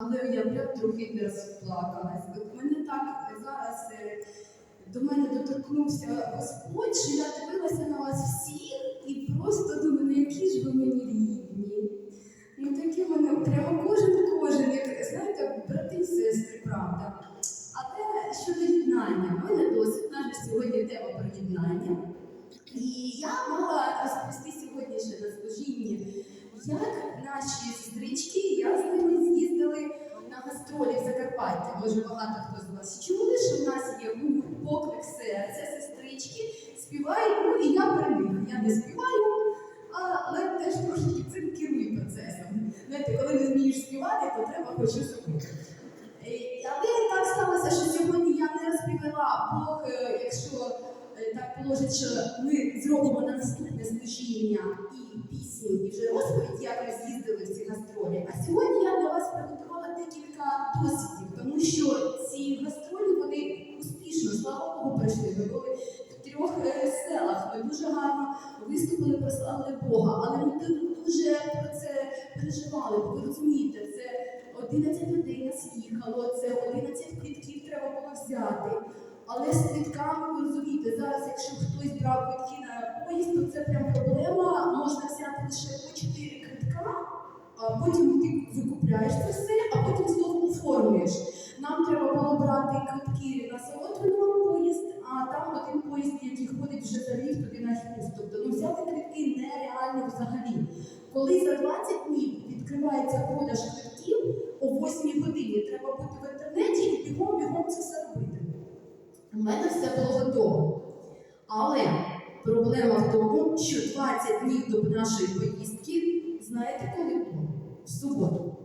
Але я прям трохи не розплакалась. От мене так зараз е, до мене доторкнувся Господь, що я дивилася на вас всіх і просто думаю, ну які ж ви мені рідні. Ну такі мене прямо Може, багато хто з вас чули, що в нас є поклик серця, сестрички співають, ну і я при. Я не співаю, але теж трошки цим керую процесом. Знаєте, коли не вмієш співати, то треба хоч щось. Е, Але так сталося, що сьогодні я не розповіла Бог, е, якщо е, так положить, що ми зробимо на наступне служіння і пісню, і вже розповідь, як ми з'їздили в ці гастролі. А сьогодні я для вас приготувала декілька досвідів, тому що ці гастролі вони успішно, слава Богу, пройшли. Ми були в трьох е, селах. Ми дуже гарно виступили, прославили Бога. Але ми дуже про це переживали. Бо ви розумієте, це 11 людей нас їхало, це 11 квитків треба було взяти. Але з квитками, ви розумієте, зараз, якщо хтось брав квитки на поїзд, то це прям проблема. Можна взяти лише по 4 квитка, а потім ти викупляєш це все, брати квитки на Солотвино поїзд, а там один поїзд, який ходить вже за ліфт туди на Хіст. Тобто ну, взяти квитки нереально взагалі. Коли за 20 днів відкривається продаж квитків о 8 годині, треба бути в інтернеті і бігом бігом це все робити. У мене все було готово. Але проблема в тому, що 20 днів до нашої поїздки, знаєте, коли було? В суботу.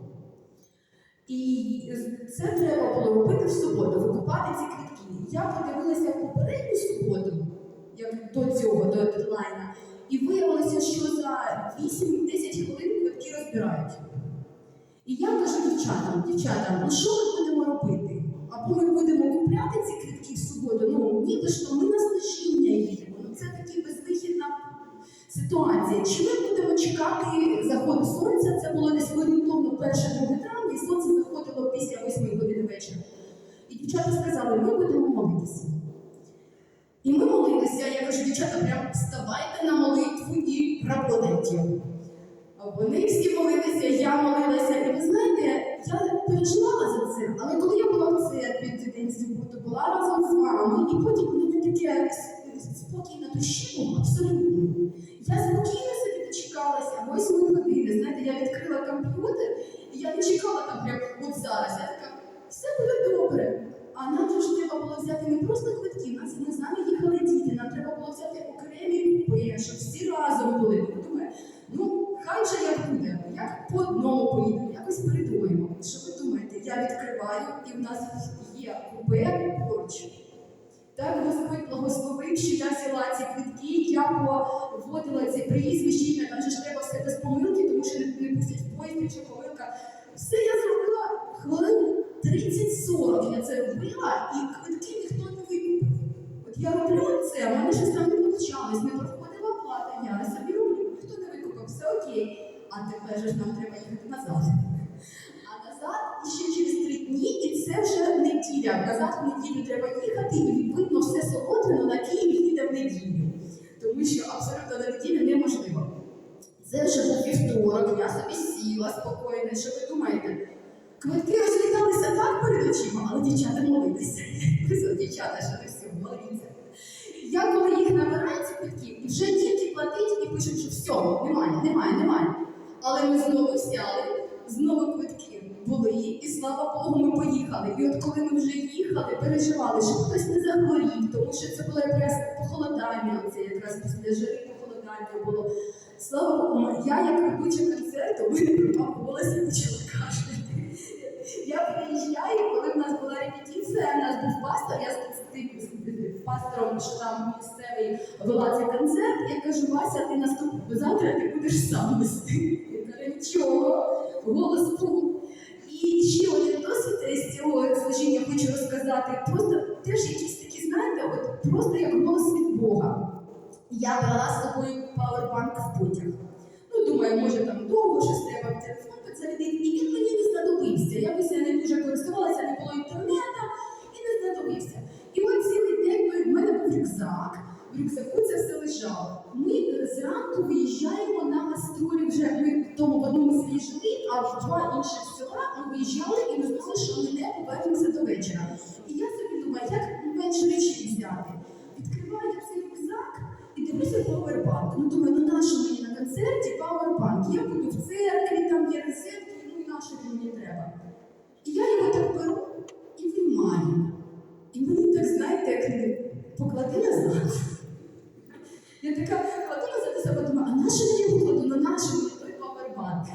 І це треба було робити в суботу, викупати ці квитки. Я подивилася в попередню суботу, як до цього, до дедлайна, і виявилося, що за 8-10 хвилин квитки розбирають. І я кажу дівчатам, дівчата, ну що ми будемо робити? Або ми будемо купляти ці квитки сказали, ми будемо молитися. І ми молилися, я кажу, дівчата, прям вставайте на молитву і работайте. Вони всі молилися, я молилася. І ви знаєте, я переживала за це, але коли я була в церкві день суботу, була разом з вами, і потім мене таке спокій на душі був абсолютно. Я спокійно собі дочекалася, восьми години. Знаєте, я відкрила комп'ютер, і я не чекала там прям от зараз. Я така, все буде добре. А нам же ж треба було взяти не просто квитки, нас ми з нами їхали діти, нам треба було взяти окремі купи, щоб всі разом були. Думаю, ну хай же як буде, як по одному поїдемо, якось придумаємо. Що ви думаєте? Я відкриваю, і в нас є купе поруч. Так Господь благословив, що я взяла ці квитки, я поводила ці прізвища, там же ж треба все без помилки, тому що не, не пустять поїзд, якщо помилка. Все я зробила хвилин 30-40 я це робила, і квитки ніхто не викупив. От я роблю це, в мене щось там не получалось, не проходила плата, я собі роблю, ніхто не викупив, все окей. А тепер же ж нам треба їхати назад. А назад ще через три дні, і це вже неділя. Назад в неділю треба їхати, і відповідно все солодвино на Київ їде в неділю. Тому що абсолютно на неділю неможливо. Це вже був вівторок, я собі сіла спокійно. Що ви думаєте? Квитки розліталися так перед очима, але дівчата молилися. Дівчата, що не все, моліться. Я коли їх набираю ці квитки, вже тільки платить і пишуть, що все, немає, немає, немає. Але ми знову взяли, знову квитки були, і слава Богу, ми поїхали. І от коли ми вже їхали, переживали, щоб хтось не захворів, тому що це було якраз похолодання, оце якраз після жари похолодання було. Слава Богу, я як ведуча концерту, мене пропав голос почала. Я приїжджаю, коли в нас була репетиція, у нас був пастор, я з пастором, що там місцевий вела цей концерт, я кажу, Вася, ти наступного завтра ти будеш сам вести. Я кажу, нічого, голос був. І ще один досвід з цього служіння хочу розказати. Просто теж якісь такі, знаєте, от просто як голос від Бога. Я брала з собою пауербанк в потяг. Ну, думаю, може там довго щось треба в телефон зарядити, і він мені не знадобився. Якось я не дуже користувалася, не було інтернету і не знадобився. І от цілий день в мене був рюкзак. В рюкзаку це все лежало. Ми е, зранку виїжджаємо на гастролі вже ми в тому в одному селі жили, а в два інших села ми виїжджали і ми знали, що ми не повернемося до вечора. І я собі думаю, як менше речей взяти. Відкриваю цей рюкзак і дивлюся пауербанк. Ну думаю, ну нащо мені на концерті пауербанк? Я буду в церкві, розетки, ну і він мені треба. І я його так беру і виймаю. І мені так, знаєте, як поклади назад. Я така кладу назад і себе думаю, а нащо я його кладу? На нащо мені той павербанк?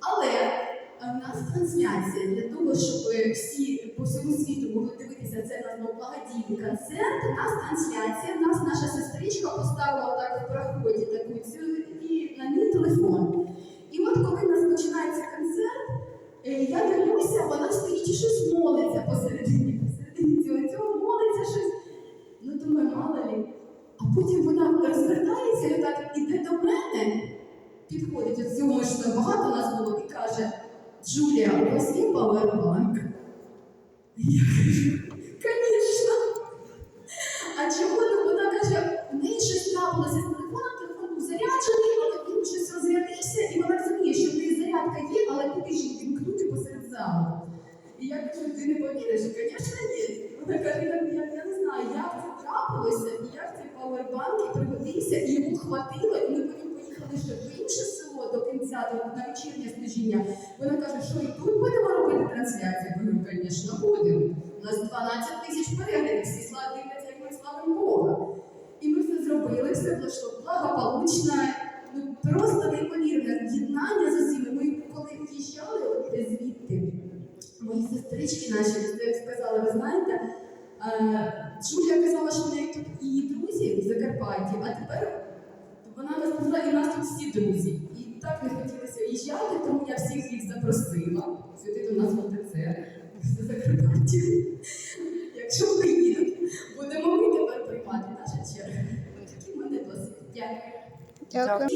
Але е, в нас трансляція для того, щоб всі по всьому світу могли дивитися це на ну, благодійний концерт. У нас трансляція, у нас наша сестричка поставила так в проході таку цю і на мій телефон. І от коли у нас починається концерт, е, я дивлюся, вона стоїть і щось молиться посередині. Посередині цього, цього молиться щось. Ну думаю, мало лі. А потім вона розвертається і так іде до мене, підходить от цього що багато нас було і каже: Джулія, у вас є павербанк? Я кажу, звісно. А чого не вона каже, в неї щось трапилося з телефоном, телефон був заряджений, але він щось розрядився, і вона розуміє, що в неї зарядка є, але куди ж її вімкнути посеред залу. І я кажу, ти не повіриш, звісно, є. Вона каже, я, я, не знаю, як це трапилося, і як цей пауербанк пригодився, і йому хватило, і ми потім поїхали ще в інше село до кінця, до, на вечірнє служіння. Вона каже, що і тут будемо робити трансляцію? Я говорю, звісно, будемо. У нас 12 тисяч переглядів, всі слава дивляться, як ми славимо Бога. І ми все зробили, все пройшло благополучно, ну просто неймовірне єднання з усіма. Ми коли в'їжджали от звідти, мої сестрички наші сказали, ви знаєте, е, Джулія казала, що в неї тут її друзі в Закарпатті, а тепер вона нас сказала, і в нас тут всі друзі. І так не хотілося їжджати, тому я всіх їх запросила сюди до нас в ОТЦ, в Закарпатті. Якщо приїдуть, будемо ми тепер приймати наша черга. Такий в мене досвід. Дякую. Дякую.